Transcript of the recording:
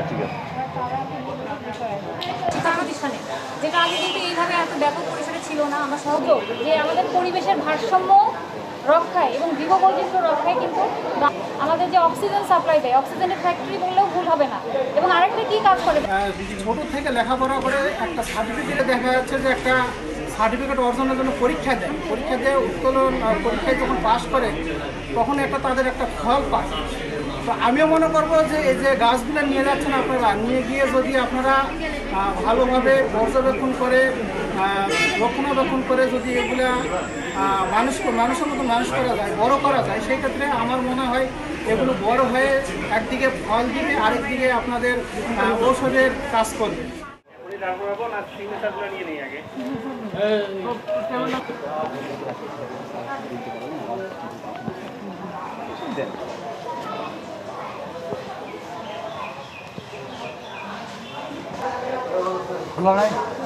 হ্যাঁ ঠিক আছে। প্রতিষ্ঠানে যেটা আগে কিন্তু এইভাবে এত ব্যাপক পরিসরে ছিল না আমরা সহযোগ যে আমাদের পরিবেশের ভারসাম্য রক্ষায় এবং জীববৈচিত্র্য রক্ষায় কিন্তু বা- আমাদের যে অক্সিজেন সাপ্লাই দেয় অক্সিজেনের ফ্যাক্টরি বললেও ভুল হবে না। এবং আরেকটা কি কাজ করে? আহ, ছোট থেকে লেখাপড়া করে একটা সার্টিফিকেটে দেখা যাচ্ছে যে একটা সার্টিফিকেট অর্জনের জন্য পরীক্ষা দেয়। পরীক্ষা দিয়ে উত্তোলন পরীক্ষায় যখন পাশ করে তখন একটা তাদের একটা ফল পায়। তো আমিও মনে করব যে এই যে গাছগুলো নিয়ে যাচ্ছেন আপনারা, নিয়ে গিয়ে যদি আপনারা ভালোভাবে পর্যবেক্ষণ করে রক্ষণাবেক্ষণ করে যদি এগুলা মানুষ, মানুষের মতো মানুষ করা যায়, বড় করা যায়, সেই ক্ষেত্রে আমার মনে হয় এগুলো বড় হয়ে একদিকে ফল দিবে, আরেকদিকে আপনাদের ঔষধের কাজ করবে। Lo đây.